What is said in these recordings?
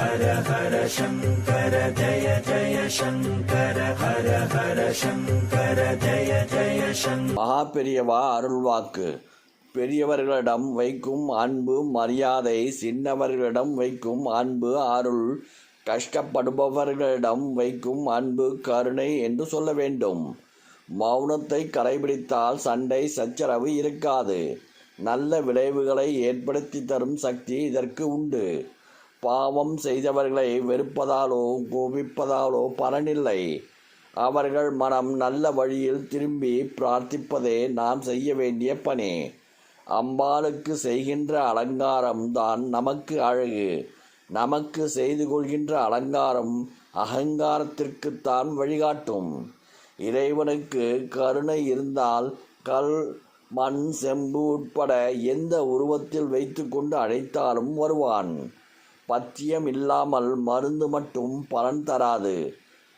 ஹர ஹர சங்கர ஜய ஜய சங்கர ஹர ஹர சங்கர ஜய ஜய சங்கர மகா பெரியவா அருள்வாக்கு. பெரியவர்களிடம் வைக்கும் அன்பு மரியாதை சின்னவர்களிடம் வைக்கும் அன்பு அருள். கஷ்டப்படுபவர்களிடம் வைக்கும் அன்பு கருணை என்று சொல்ல வேண்டும். மௌனத்தை கடைபிடித்தால் சண்டை சச்சரவு இருக்காது. நல்ல விளைவுகளை ஏற்படுத்தி தரும் சக்தி இதற்கு உண்டு. பாவம் செய்தவர்களை வெறுப்பதாலோ கோபிப்பதாலோ பலனில்லை. அவர்கள் மனம் நல்ல வழியில் திரும்பி பிரார்த்திப்பதே நாம் செய்ய வேண்டிய பணி. அம்பாளுக்கு செய்கின்ற அலங்காரம் தான் நமக்கு அழகு. நமக்கு செய்து கொள்கின்ற அலங்காரம் அகங்காரத்திற்குத்தான் வழிகாட்டும். இறைவனுக்கு கருணை இருந்தால் கல் மண் செம்பு உட்பட எந்த உருவத்தில் வைத்துக்கொண்டு அழைத்தாலும் வருவான். பத்தியம் இல்லாமல் மருந்து மட்டும் பலன் தராது.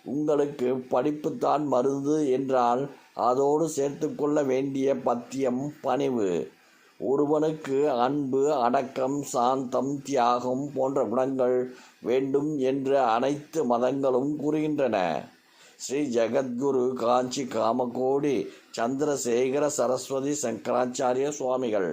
உங்களுக்கு படிப்புத்தான் மருந்து என்றால் அதோடு சேர்த்துக்கொள்ள வேண்டிய பத்தியம் பணிவு. ஒருவனுக்கு அன்பு அடக்கம் சாந்தம் தியாகம் போன்ற குணங்கள் வேண்டும் என்று அனைத்து மதங்களும் கூறுகின்றன. ஸ்ரீ ஜெகத்குரு காஞ்சி காமகோடி சந்திரசேகர சரஸ்வதி சங்கராச்சாரிய சுவாமிகள்.